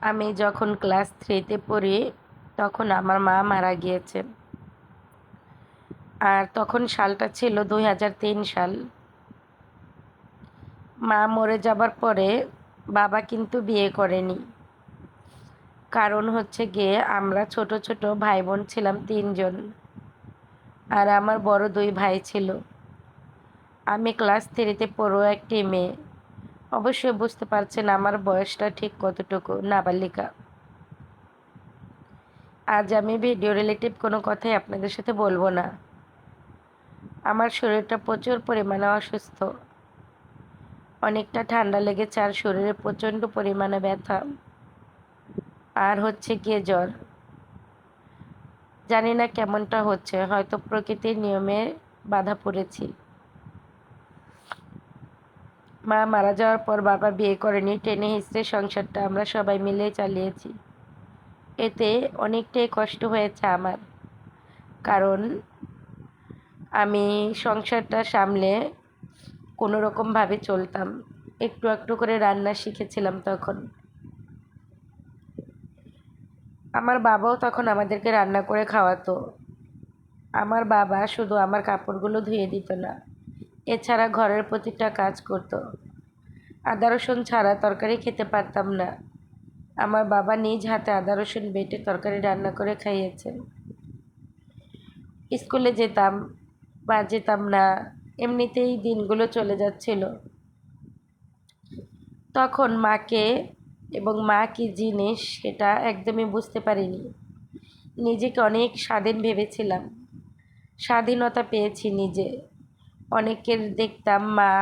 আমি যখন ক্লাস থ্রিতে পড়ি, তখন আমার মা মারা গিয়েছে। আর তখন সালটা ছিল দুই হাজার তিন সাল। মা মরে যাবার পরে বাবা কিন্তু বিয়ে করেনি। কারণ হচ্ছে গিয়ে আমরা ছোট ছোট ভাই বোন ছিলাম তিনজন। আর আমার বড় দুই ভাই ছিল। আমি ক্লাস থ্রিতে পড়ো একটি মেয়ে। অবশ্যই বুঝতে পারছেন আমার বয়সটা ঠিক কতটুকু, নাবালিকা। আজ আমি ভিডিও রিলেটিভ কোনো কথাই আপনাদের সাথে বলব না। আমার শরীরটা প্রচুর পরিমাণে অসুস্থ। অনেকটা ঠান্ডা লেগেছে আর শরীরে প্রচণ্ড পরিমাণে ব্যথা। আর হচ্ছে গিয়ে জ্বর। জানি না কেমনটা হচ্ছে, হয়তো প্রকৃতির নিয়মে বাধা পড়েছি। মা মারা যাওয়ার পর বাবা বিয়ে করেনি। টেনে হিসড়ে সংসারটা আমরা সবাই মিলে চালিয়েছি। এতে অনেকটাই কষ্ট হয়েছে আমার। কারণ আমি সংসারটা সামলে কোনো রকমভাবে চলতাম। একটু একটু করে রান্না শিখেছিলাম তখন। আমার বাবাও তখন আমাদেরকে রান্না করে খাওয়াতো। আমার বাবা শুধু আমার কাপড়গুলো ধুয়ে দিত না। এছাড়া ঘরের প্রতিটা কাজ করত। আদা, রসুন ছাড়া তরকারি খেতে পারতাম না। আমার বাবা নিজ হাতে আদা, রসুন বেটে তরকারি রান্না করে খাইয়েছেন। স্কুলে যেতাম বা যেতাম না, এমনিতেই দিনগুলো চলে যাচ্ছিল। তখন মাকে এবং মা কী জিনিস সেটা একদমই বুঝতে পারিনি। নিজেকে অনেক স্বাধীন ভেবেছিলাম। স্বাধীনতা পেয়েছি নিজে। অনেকের দেখতাম মা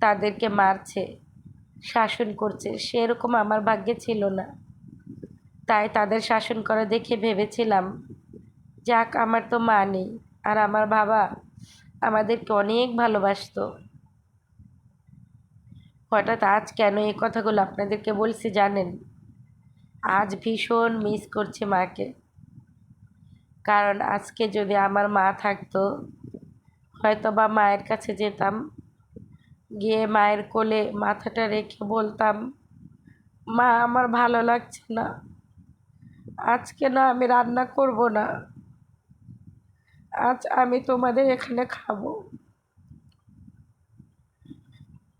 তাদেরকে মারছে, শাসন করছে। সেরকম আমার ভাগ্যে ছিল না। তাই তাদের শাসন করা দেখে ভেবেছিলাম, যাক, আমার তো মা নেই আর আমার বাবা আমাদেরকে অনেক ভালোবাসতো। হঠাৎ আজ কেন এই কথাগুলো আপনাদেরকে বলছি জানেন? আজ ভীষণ মিস করছি মাকে। কারণ আজকে যদি আমার মা থাকতো হয়তো বা মায়ের কাছে যেতাম। গিয়ে মায়ের কোলে মাথাটা রেখে বলতাম, মা, আমার ভালো লাগছে না। আজকে না আমি রান্না করব না? আজ আমি তোমাদের এখানে খাব।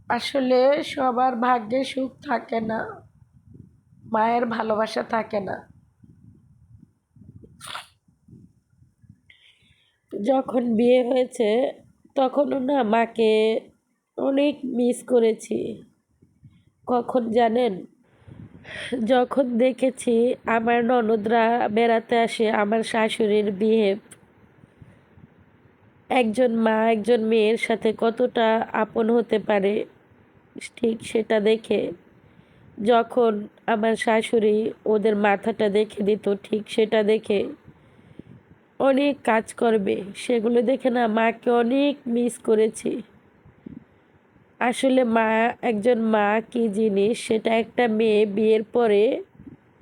আসলে সবার ভাগ্যে সুখ থাকে না, মায়ের ভালোবাসা থাকে না। যখন বিয়ে হয়েছে, তখনও না মাকে অনেক মিস করেছি। কখন জানেন? যখন দেখেছি আমার ননদরা বেড়াতে আসে, আমার শাশুড়ির বিয়ে, একজন মা, একজন মেয়ের সাথে কতটা আপন হতে পারে, ঠিক সেটা দেখে যখন আমার শাশুড়ি ওদের মাথাটা দেখে দিত, ঠিক সেটা দেখে অনেক কাজ করবে। সেগুলো দেখে না মাকে অনেক মিস করেছি। আসলে মা একজন মা কী জিনিস, সেটা একটা মেয়ে বিয়ের পরে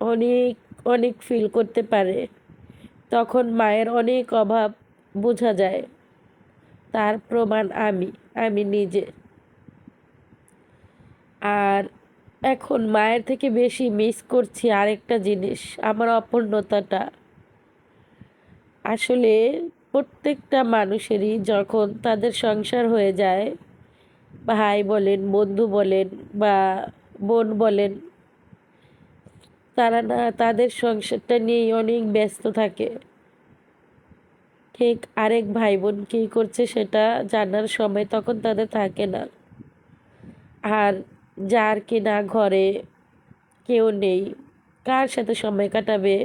অনেক অনেক ফিল করতে পারে। তখন মায়ের অনেক অভাব বোঝা যায়। তার প্রমাণ আমি আমি নিজে। আর এখন মায়ের থেকে বেশি মিস করছি আরেকটা জিনিস, আমার অপূর্ণতাটা। আসলে প্রত্যেকটা মানুষেরই যখন তাদের সংসার হয়ে যায়, ভাই বলেন, বন্ধু বলেন বা বোন বলেন, তারা না তাদের সংসারটা নিয়েই অনেক ব্যস্ত থাকে। ঠিক আরেক ভাই বোন কী করছে সেটা জানার সময় তখন তাদের থাকে না। আর যার কিনা ঘরে কেউ নেই, কার সাথে সময় কাটাবে?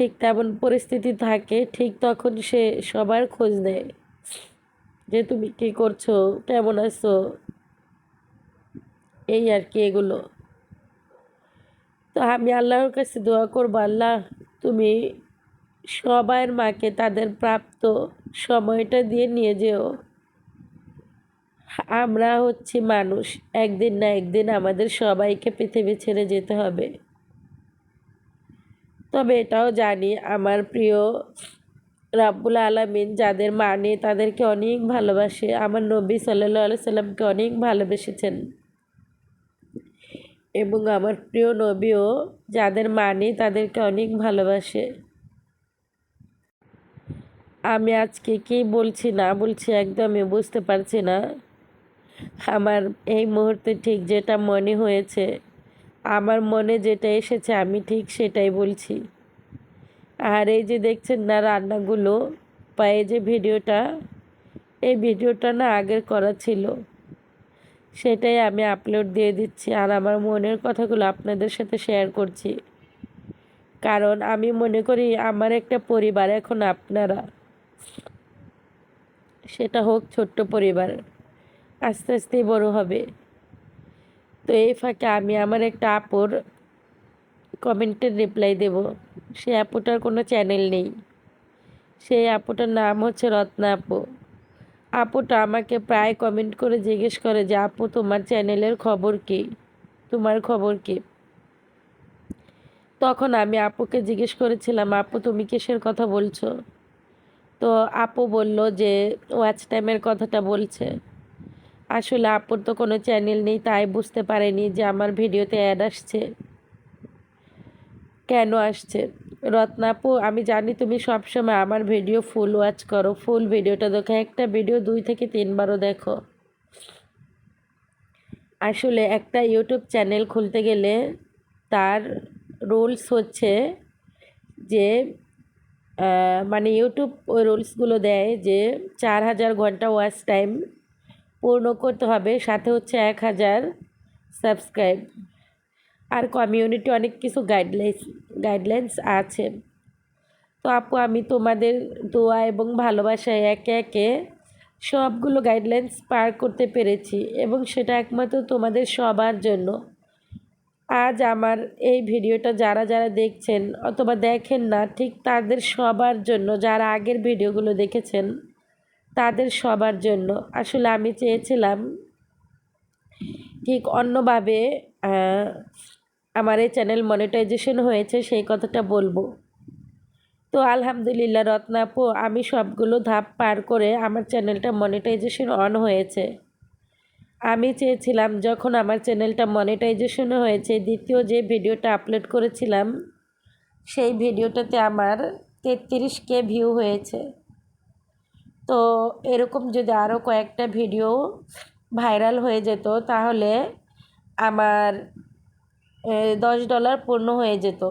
ঠিক তেমন পরিস্থিতি থাকে, ঠিক তখন সে সবার খোঁজ নেয় যে তুমি কী করছ, কেমন আছো? এই আর কি এগুলো। তো আমি আল্লাহর কাছে দোয়া করব, আল্লাহ তুমি সবার মাকে তাদের প্রাপ্ত সময়টা দিয়ে নিয়ে যেও। আমরা হচ্ছি মানুষ, একদিন না একদিন আমাদের সবাইকে পৃথিবী ছেড়ে যেতে হবে। তবে এটাও জানি আমার প্রিয় রাব্বুল আলমিন যাদের মানে তাদেরকে অনেক ভালোবাসে। আমার নবী সাল্লাহ সাল্লামকে অনেক ভালোবেসেছেন। এবং আমার প্রিয় নবীও যাদের মানি তাদেরকে অনেক ভালোবাসে। আমি আজকে কি বলছি না বলছি একদমই বুঝতে পারছি না। আমার এই মুহূর্তে ঠিক যেটা মনে হয়েছে আমার মনে যেটা এসেছে আমি ঠিক সেটাই বলছি। আর এই যে দেখছেন না রান্নাগুলো, বা এই যে ভিডিওটা, এই ভিডিওটা না আগের করা ছিল, সেটাই আমি আপলোড দিয়ে দিচ্ছি। আর আমার মনের কথাগুলো আপনাদের সাথে শেয়ার করছি। কারণ আমি মনে করি আমার একটা পরিবার এখন আপনারা। সেটা হোক ছোট্ট পরিবার, আস্তে আস্তেই বড় হবে। তো এই ফাঁকে আমি আমার একটা আপুর কমেন্টের রিপ্লাই দেব। সেই আপুটার কোনো চ্যানেল নেই। সেই আপুটার নাম হচ্ছে রত্না আপু। আপুটা আমাকে প্রায় কমেন্ট করে জিজ্ঞেস করে যে, আপু, তোমার চ্যানেলের খবর কী? তোমার খবর কী? তখন আমি আপুকে জিজ্ঞেস করেছিলাম, আপু, তুমি কিসের কথা বলছো? তো আপু বলল যে ওয়াচ টাইমের কথাটা বলছে। আসলে আপুর তো কোনো চ্যানেল নেই, তাই বুঝতে পারেনি যে আমার ভিডিওতে অ্যাড আসছে। কেন আসছে? রত্নাপু আমি জানি তুমি সবসময় আমার ভিডিও ফুল ওয়াচ করো। ফুল ভিডিওটা দেখো, একটা ভিডিও দুই থেকে তিনবারও দেখো। আসলে একটা ইউটিউব চ্যানেল খুলতে গেলে তার রুলস হচ্ছে যে মানে ইউটিউব ওই রুলসগুলো দেয় যে, চার হাজার ঘণ্টা ওয়াচ টাইম পূর্ণ করতে হবে। সাথে হচ্ছে এক হাজার সাবস্ক্রাইব আর কমিউনিটি অনেক কিছু গাইডলাইন্স গাইডলাইন্স আছে। তো আপু, আমি তোমাদের দোয়া এবং ভালোবাসায় একে একে সবগুলো গাইডলাইন্স পার করতে পেরেছি এবং সেটা একমাত্র তোমাদের সবার জন্য। আজ আমার এই ভিডিওটা যারা যারা দেখছেন অথবা দেখেন না, ঠিক তাদের সবার জন্য, যারা আগের ভিডিওগুলো দেখেছেন তাদের সবার জন্য। আসলে আমি চেয়েছিলাম ঠিক অন্যভাবে আমার এই চ্যানেল মনিটাইজেশন হয়েছে, সেই কথাটা বলব। তো আলহামদুলিল্লাহ রত্নাপু আমি সবগুলো ধাপ পার করে আমার চ্যানেলটা মনিটাইজেশন অন হয়েছে। আমি চেয়েছিলাম, যখন আমার চ্যানেলটা মনিটাইজেশন হয়েছে, দ্বিতীয় যে ভিডিওটা আপলোড করেছিলাম, সেই ভিডিওটাতে আমার তেত্রিশ কে ভিউ হয়েছে। তো এরকম যদি আরও কয়েকটা ভিডিও ভাইরাল হয়ে যেত, তাহলে আমার দশ ডলার পূর্ণ হয়ে যেত।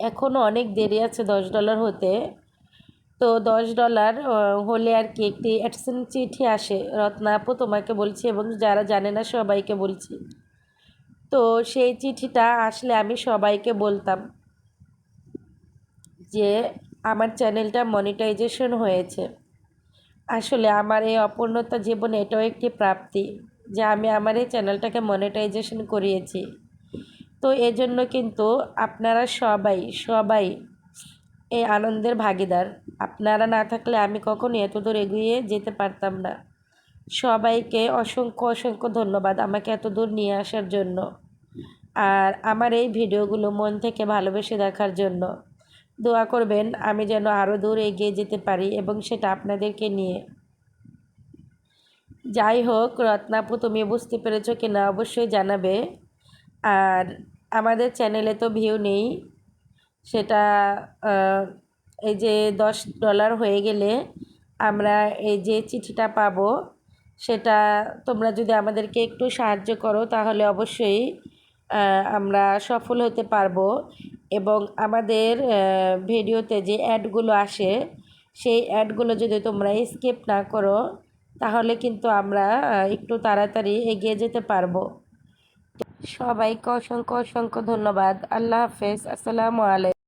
এখনও অনেক দেরি আছে দশ ডলার হতে। তো দশ ডলার হলে আর কি একটি অ্যাডসেন চিঠি আসে, রত্না আপু তোমাকে বলছি এবং যারা জানে না সবাইকে বলছি। তো সেই চিঠিটা আসলে আমি সবাইকে বলতাম যে আমার চ্যানেলটা মনিটাইজেশন হয়েছে। আসলে আমার এই অপূর্ণতা জীবনে এটাও একটি প্রাপ্তি যে আমি আমার এই চ্যানেলটাকে মনিটাইজেশন করিয়েছি। তো এজন্য কিন্তু আপনারা সবাই সবাই এই আনন্দের ভাগিদার। আপনারা না থাকলে আমি কখনো এত দূর এগিয়ে যেতে পারতাম না। সবাইকে অসংখ্য অসংখ্য ধন্যবাদ আমাকে এত দূর নিয়ে আসার জন্য। আর আমার এই ভিডিওগুলো মন থেকে ভালোবেসে দেখার জন্য। দোয়া করবেন, আমি যেন আরও দূর এগিয়ে যেতে পারি এবং সেটা আপনাদেরকে নিয়ে। যাই হোক রত্নাপু তুমি বুঝতে পেরেছ কি না অবশ্যই জানাবে। আর আমাদের চ্যানেলে তো ভিউ নেই, সেটা এই যে দশ ডলার হয়ে গেলে আমরা এই যে চিঠিটা পাবো, সেটা তোমরা যদি আমাদেরকে একটু সাহায্য করো, তাহলে অবশ্যই আমরা সফল হতে পারব। এবং আমাদের ভিডিওতে যে অ্যাডগুলো আসে, সেই অ্যাডগুলো যদি তোমরা স্কিপ না করো, তাহলে কিন্তু আমরা একটু তাড়াতাড়ি এগিয়ে যেতে পারব। সবাইকে অসংখ্য অসংখ্য ধন্যবাদ। আল্লাহ হাফেজ। আসসালামু আলাইকুম